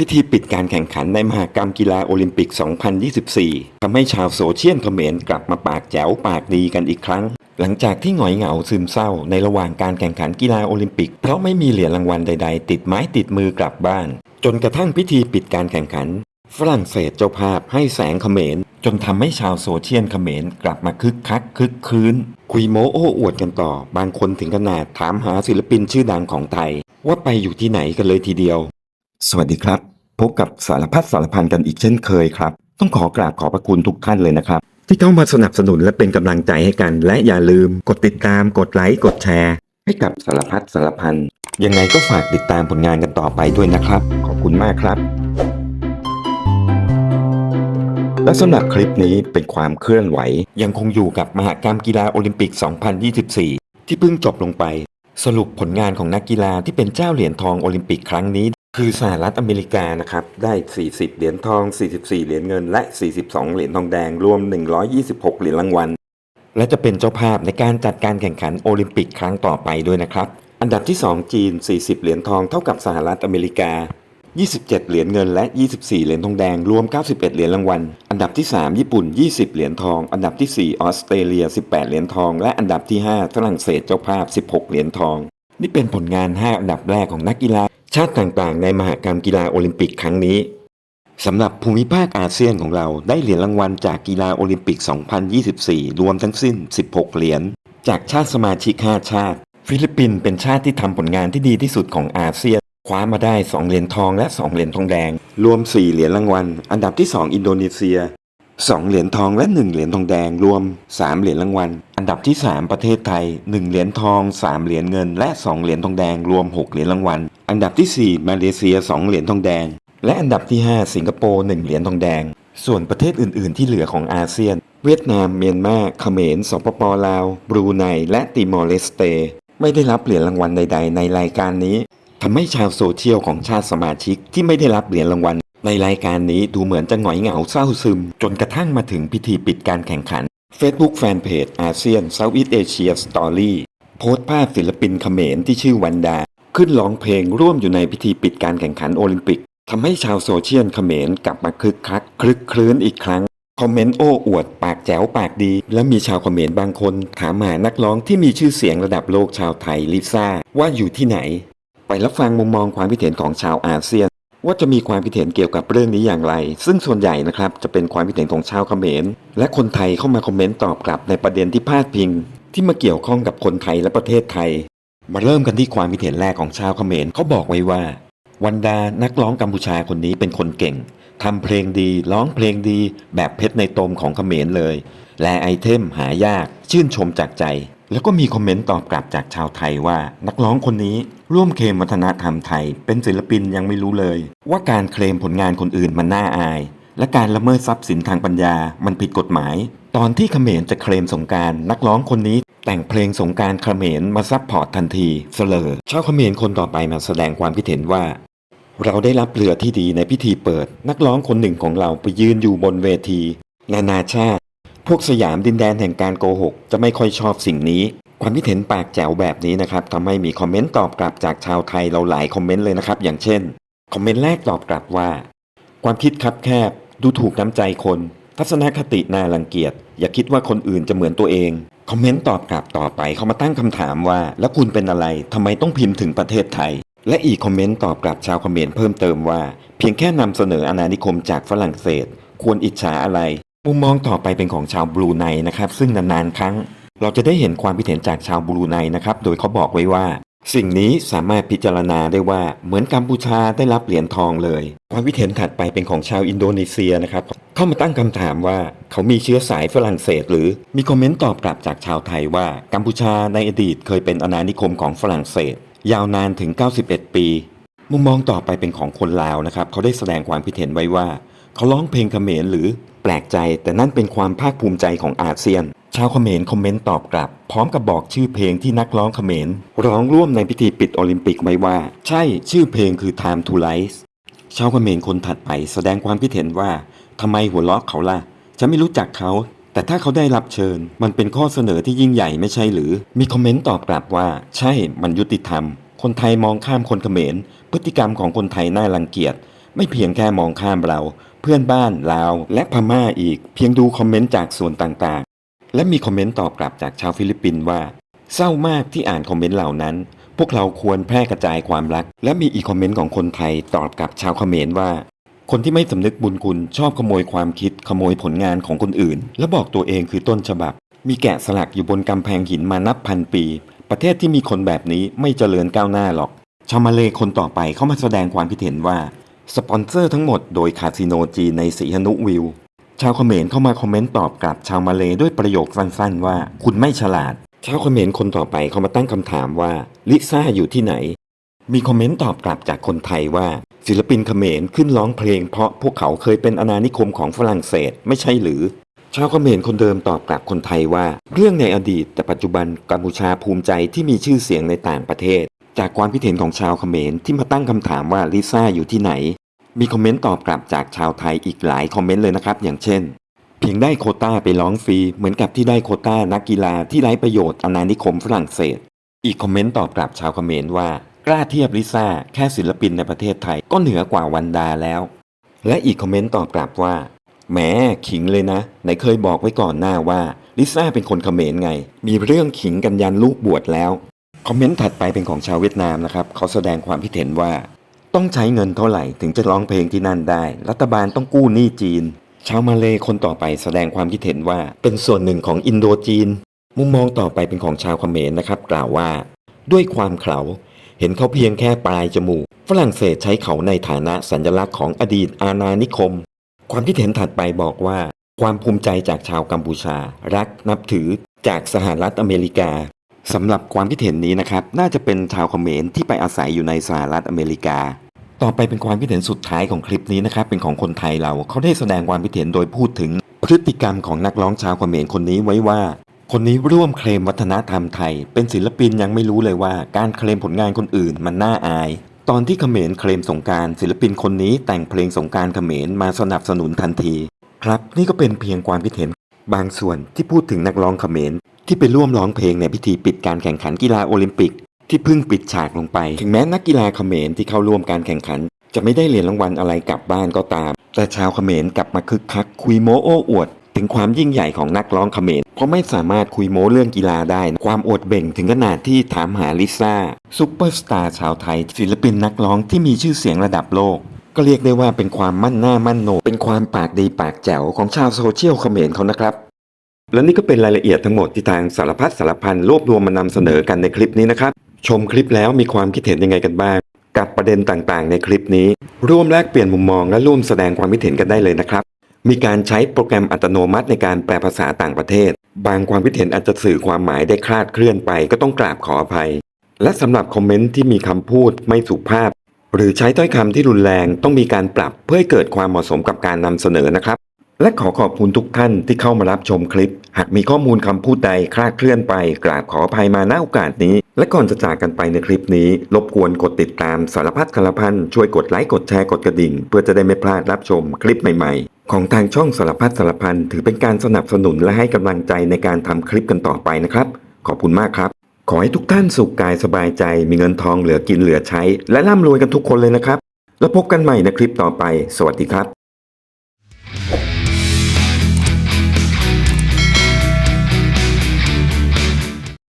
พิธีปิดการแข่งขันในมหากรรมกีฬาโอลิมปิก 2024 ทำให้ชาวโซเชียลเขมรกลับมาปากแจ๋วปากดีกันอีกครั้ง หลังจากที่หงอยเหงาซึมเศร้าในระหว่างการแข่งขันกีฬาโอลิมปิก เพราะไม่มีเหรียญรางวัลใดๆ ติดไม้ติดมือกลับบ้าน จนกระทั่งพิธีปิดการแข่งขัน ฝรั่งเศสเจ้าภาพให้แสงเขมร จนทำให้ชาวโซเชียลเขมรกลับมาคึกคักคึกคืน คุยโม้โอ้อวดกันต่อ บางคนถึงขนาดถามหาศิลปินชื่อดังของไทย ว่าไปอยู่ที่ไหนกันเลยทีเดียวสวัสดีครับ พบกับสารพัดสารพันกันอีกเช่นเคยครับ ต้องขอกราบขอบพระคุณทุกท่านเลยนะครับ ที่เข้ามาสนับสนุนและเป็นกำลังใจให้กัน และอย่าลืมกดติดตามกดไลค์กดแชร์ ให้กับสารพัดสารพันยังไงก็ฝากติดตามผลงานกันต่อไปด้วยนะครับ ขอบคุณมากครับ และสำหรับคลิปนี้เป็นความเคลื่อนไหว ยังคงอยู่กับมหากรรมกีฬาโอลิมปิก 2024 ที่เพิ่งจบลงไป สรุปผลงานของนักกีฬาที่เป็นเจ้าเหรียญทองโอลิมปิกครั้งนี้ คือสหรัฐอเมริกานะครับได้ 40 เหรียญทอง 44 เหรียญเงิน และ 42 เหรียญทองแดง รวม 126 เหรียญรางวัล และจะเป็นเจ้าภาพในการจัดการแข่งขันโอลิมปิกครั้งต่อไปด้วยนะครับ อันดับที่ 2 จีน 40 เหรียญทองเท่ากับสหรัฐอเมริกา 27 เหรียญเงินและ 24 เหรียญทองแดง รวม 91 เหรียญรางวัล อันดับที่ 3 ญี่ปุ่น 20 เหรียญทอง อันดับที่ 4 ออสเตรเลีย 18 เหรียญทอง และอันดับที่ 5 ฝรั่งเศสเจ้าภาพ 16 เหรียญทอง นี่เป็นผลงาน 5 อันดับแรกของนักกีฬา ชาติต่างๆ ในมหากรรมกีฬาโอลิมปิกครั้งนี้สำหรับภูมิภาคอาเซียนของเราได้เหรียญรางวัลจากกีฬาโอลิมปิก 2024 รวมทั้งสิ้น 16 เหรียญจากชาติสมาชิก 5 ชาติ ฟิลิปปินส์เป็นชาติที่ทำผลงานที่ดีที่สุดของอาเซียน คว้ามาได้ 2 เหรียญทองและ 2 เหรียญทองแดง รวม 4 เหรียญรางวัล อันดับที่ 2 อินโดนีเซีย 2 เหรียญทองและ 1 เหรียญทองแดงรวม 3 เหรียญรางวัล อันดับที่ 3 ประเทศไทย 1 เหรียญทอง 3 เหรียญเงิน และ 2 เหรียญทองแดงรวม 6 เหรียญรางวัล อันดับที่ 4 มาเลเซีย 2 เหรียญทองแดง และอันดับที่ 5 สิงคโปร์ 1 เหรียญทองแดง ส่วนประเทศอื่น ๆ ที่เหลือของอาเซียน เวียดนาม เมียนมาเขมร สปปลาว บรูไน และติมอร์เลสเต ไม่ได้รับเหรียญรางวัลใด ๆ ในรายการนี้ทำให้ชาวโซเชียลของชาติสมาชิกที่ไม่ได้รับเหรียญรางวัล ในรายการนี้ดูเหมือนจะหงอยเหงาเศร้าซึม จนกระทั่งมาถึงพิธีปิดการแข่งขัน Facebook Fanpage อาเซียน Southeast Asia Story โพสต์ภาพศิลปินเขมรที่ชื่อวันดา ขึ้นร้องเพลงร่วมอยู่ในพิธีปิดการแข่งขันโอลิมปิกทำให้ชาวโซเชียลเขมรกลับมาคึกคักคลึกคลื้นอีกครั้ง คอมเมนต์โอ้อวด ปากแจ๋วปากดี และมีชาวเขมรบางคน ถามหานักร้องที่มีชื่อเสียงระดับโลกชาวไทยลิซ่าว่าอยู่ที่ไหน ไปรับฟังมุมมองความคิดเห็นของชาวอาเซียน ว่าจะมีความคิดเห็นเกี่ยวกับเรื่องนี้อย่างไร ซึ่งส่วนใหญ่นะครับจะเป็นความคิดเห็นของชาวเขมร และคนไทยเข้ามาคอมเมนต์ตอบกลับในประเด็นที่พาดพิง ที่มาเกี่ยวข้องกับคนไทยและประเทศไทย มาเริ่มกันที่ความคิดเห็นแรกของชาวเขมรเขาบอกไว้ว่า วันดานักร้องกัมพูชาคนนี้เป็นคนเก่งทำเพลงดีร้องเพลงดี แบบเพชรในตมของเขมรเลย และไอเทมหายากชื่นชมจากใจ แล้วก็มีคอมเมนต์ตอบกลับจากชาวไทยว่า นักร้องคนนี้ร่วมเคลมวัฒนธรรมไทย เป็นศิลปินยังไม่รู้เลย ว่าการเคลมผลงานคนอื่นมันน่าอาย และการละเมิดทรัพย์สินทางปัญญา มันผิดกฎหมาย ตอนที่เขมรจะเคลมสงการนักร้องคนนี้ แต่งเพลงสงการเขมรมาซับพอร์ตทันทีเสลอชาวเขมรคนต่อไปมาแสดงความคิดเห็นว่า เราได้รับเรือที่ดีในพิธีเปิด นักร้องคนหนึ่งของเราไปยืนอยู่บนเวที นานาชาติ พวกสยามดินแดนแห่งการโกหก จะไม่ค่อยชอบสิ่งนี้ ความคิดเห็นปากแจ๋วแบบนี้นะครับทำให้มีคอมเมนต์ตอบกลับจากชาวไทยเราหลายคอมเมนต์เลยนะครับ อย่างเช่น คอมเมนต์แรกตอบกลับว่า ความคิดคับแคบ ดูถูกน้ำใจคน ทัศนคติน่ารังเกียจ อย่าคิดว่าคนอื่นจะเหมือนตัวเอง คอมเมนต์ตอบกลับต่อไปเขามาตั้งคำถามว่า แล้วคุณเป็นอะไรทำไมต้องพิมพ์ถึงประเทศไทย และอีกคอมเมนต์ตอบกลับชาวคอมเขมรเพิ่มเติมว่า เพียงแค่นำเสนออาณานิคมจากฝรั่งเศส ควรอิจฉาอะไร มุมมองต่อไปเป็นของชาวบรูไนนะครับ ซึ่งนานๆครั้ง เราจะได้เห็นความคิดเห็นจากชาวบรูไนนะครับ โดยเขาบอกไว้ว่า สิ่งนี้สามารถพิจารณาได้ว่าเหมือนกัมพูชาได้รับเหรียญทองเลย ความคิดเห็นถัดไปเป็นของชาวอินโดนีเซียนะครับ เข้ามาตั้งคำถามว่าเขามีเชื้อสายฝรั่งเศส หรือมีคอมเมนต์ตอบกลับจากชาวไทยว่ากัมพูชาในอดีตเคยเป็นอาณานิคมของฝรั่งเศส ยาวนานถึง 91 ปี มุมมองต่อไปเป็นของคนลาวนะครับเขาได้แสดงความคิดเห็นไว้ว่าเขาร้องเพลงเขมรหรือ แปลกใจแต่นั่นเป็นความภาคภูมิใจของอาเซียน ชาวเขมรคอมเมนต์ตอบกลับ พร้อมกับบอกชื่อเพลงที่นักร้องเขมรร้องร่วมในพิธีปิดโอลิมปิกไว้ว่า ใช่ชื่อเพลงคือ Time to Rise ชาวเขมรคนถัดไปแสดงความคิดเห็นว่าทำไมหัวเราะเขาล่ะฉันไม่รู้จักเขา แต่ถ้าเขาได้รับเชิญ มันเป็นข้อเสนอที่ยิ่งใหญ่ไม่ใช่หรือ มีคอมเมนต์ตอบกลับว่า ใช่มันยุติธรรม คนไทยมองข้ามคนเขมรพฤติกรรมของคนไทยน่ารังเกียจไม่เพียงแค่มองข้ามเรา เพื่อนบ้านลาว และพม่าอีก เพียงดูคอมเมนต์จากส่วนต่างๆ และมีคอมเมนต์ตอบกลับจากชาวฟิลิปปินส์ว่า เศร้ามากที่อ่านคอมเมนต์เหล่านั้น พวกเราควรแพร่กระจายความรัก และมีอีกคอมเมนต์ของคนไทยตอบกลับชาวเขมรว่า คนที่ไม่สำนึกบุญคุณชอบขโมยความคิดขโมยผลงานของคนอื่น และบอกตัวเองคือต้นฉบับ มีแกะสลักอยู่บนกำแพงหินมานับพันปี ประเทศที่มีคนแบบนี้ไม่เจริญก้าวหน้าหรอกชาวมาเลคนต่อไปเข้ามาแสดงความคิดเห็นว่า สปอนเซอร์ทั้งหมดโดยคาสิโนจีนในสีหนุวิว ชาวเขมรเข้ามาคอมเมนต์ตอบกลับชาวมาเลด้วยประโยคสั้นๆ ว่าคุณไม่ฉลาด ชาวเขมรคนต่อไปเขามาตั้งคำถามว่าลิซ่าอยู่ที่ไหน มีคอมเมนต์ตอบกลับจากคนไทยว่า ศิลปินเขมรขึ้นร้องเพลง เพราะพวกเขาเคยเป็นอาณานิคมของฝรั่งเศสไม่ใช่หรือ ชาวเขมรคนเดิมตอบกลับคนไทยว่า เรื่องในอดีตแต่ปัจจุบันกัมพูชาภูมิใจที่มีชื่อเสียงในต่างประเทศ จากความคิดเห็นของชาวเขมรที่มาตั้งคำถามว่าลิซ่าอยู่ที่ไหน มีคอมเมนต์ตอบกลับจากชาวไทยอีกหลายคอมเมนต์เลยนะครับ อย่างเช่น เพียงได้โคต้าไปร้องฟรี เหมือนกับที่ได้โคต้านักกีฬาที่ไร้ประโยชน์อาณานิคมฝรั่งเศส อีกคอมเมนต์ตอบกลับชาวเขมรว่ากล้าเทียบลิซ่าแค่ศิลปินในประเทศไทยก็เหนือกว่าวันดาแล้ว และอีกคอมเมนต์ตอบกลับว่าแหมขิงเลยนะ ไหนเคยบอกไว้ก่อนหน้าว่าลิซ่าเป็นคนเขมรไง มีเรื่องขิงกันยันลูกบวชแล้ว คอมเมนต์ถัดไปเป็นของชาวเวียดนามนะครับ เขาแสดงความคิดเห็นว่า ต้องใช้เงินเท่าไหร่ถึงจะร้องเพลงที่นั่นได้ รัฐบาลต้องกู้หนี้จีน ชาวมาเลคนต่อไปแสดงความคิดเห็นว่าเป็นส่วนหนึ่งของอินโดจีน มุมมองต่อไปเป็นของชาวเขมรนะครับ กล่าวว่า ด้วยความเขาเห็นเขาเพียงแค่ปลายจมูก ฝรั่งเศสใช้เขาในฐานะสัญลักษณ์ของอดีตอาณานิคม ความคิดเห็นถัดไปบอกว่า ความภูมิใจจากชาวกัมพูชา รักนับถือจากสหรัฐอเมริกา สำหรับความคิดเห็นนี้นะครับ น่าจะเป็นชาวเขมรที่ไปอาศัยอยู่ในสหรัฐอเมริกา ต่อไปเป็นความคิดเห็นสุดท้ายของคลิปนี้นะครับ เป็นของคนไทยเราเขาได้แสดงความคิดเห็นโดยพูดถึง พฤติกรรมของนักร้องชาวเขมรคนนี้ไว้ว่า คนนี้ร่วมเคลมวัฒนธรรมไทย เป็นศิลปินยังไม่รู้เลยว่า การเคลมผลงานคนอื่นมันน่าอาย ตอนที่เขมรเคลมสงการศิลปินคนนี้แต่งเพลงสงการเขมรมาสนับสนุนทันที ครับนี่ก็เป็นเพียงความคิดเห็น บางส่วนที่พูดถึงนักร้องเขมรที่ไปร่วมร้องเพลงในพิธีปิดการแข่งขันกีฬาโอลิมปิก ที่เพิ่งปิดฉากลงไป ถึงแม้นักกีฬาเขมรที่เข้าร่วมการแข่งขัน จะไม่ได้เหรียญรางวัลอะไรกลับบ้านก็ตาม แต่ชาวเขมรกลับมาคึกคักคุยโม้โอ้อวด ถึงความยิ่งใหญ่ของนักร้องเขมรเพราะไม่สามารถคุยโม้เรื่องกีฬาได้ ความอดเบ่งถึงขนาดที่ถามหาลิซ่าซุปเปอร์สตาร์ชาวไทย ศิลปินนักร้องที่มีชื่อเสียงระดับโลก ก็เรียกได้ว่าเป็นความมั่นหน้ามั่นโหนเป็นความปากดีปากแจ๋วของชาวโซเชียลเขมรเขานะครับ และนี่ก็เป็นรายละเอียดทั้งหมดที่ทางสารพัดสารพันรวบรวมมานำเสนอกันในคลิปนี้นะครับ ชมคลิปแล้วมีความคิดเห็นยังไงกันบ้าง กับประเด็นต่างๆ ในคลิปนี้ ร่วมแลกเปลี่ยนมุมมองและร่วมแสดงความคิดเห็นกันได้เลยนะครับมีการใช้โปรแกรมอัตโนมัติในการแปลภาษาต่างประเทศ บางความคิดเห็นอาจจะสื่อความหมายได้คลาดเคลื่อนไปก็ต้องกราบขออภัย และสำหรับคอมเมนต์ที่มีคำพูดไม่สุภาพ หรือใช้ถ้อยคำที่รุนแรงต้องมีการปรับเพื่อให้เกิดความเหมาะสมกับการนำเสนอนะครับ และขอขอบคุณทุกท่านที่เข้ามารับชมคลิป หากมีข้อมูลคำพูดใดคลาดเคลื่อนไป กราบขออภัยมาณโอกาสนี้ และก่อนจะจากกันไปในคลิปนี้ รบกวนกดติดตามสารพัดคารพันช่วยกดไลค์กดแชร์กดกระดิ่ง เพื่อจะได้ไม่พลาดรับชมคลิปใหม่ ๆ ของทางช่องสารพัดสารพันถือเป็นการสนับสนุนและให้กำลังใจในการทำคลิปกันต่อไปนะครับ ขอบคุณมากครับ ขอให้ทุกท่านสุขกายสบายใจ มีเงินทองเหลือกินเหลือใช้ และร่ำรวยกันทุกคนเลยนะครับ แล้วพบกันใหม่ในคลิปต่อไป สวัสดีครับ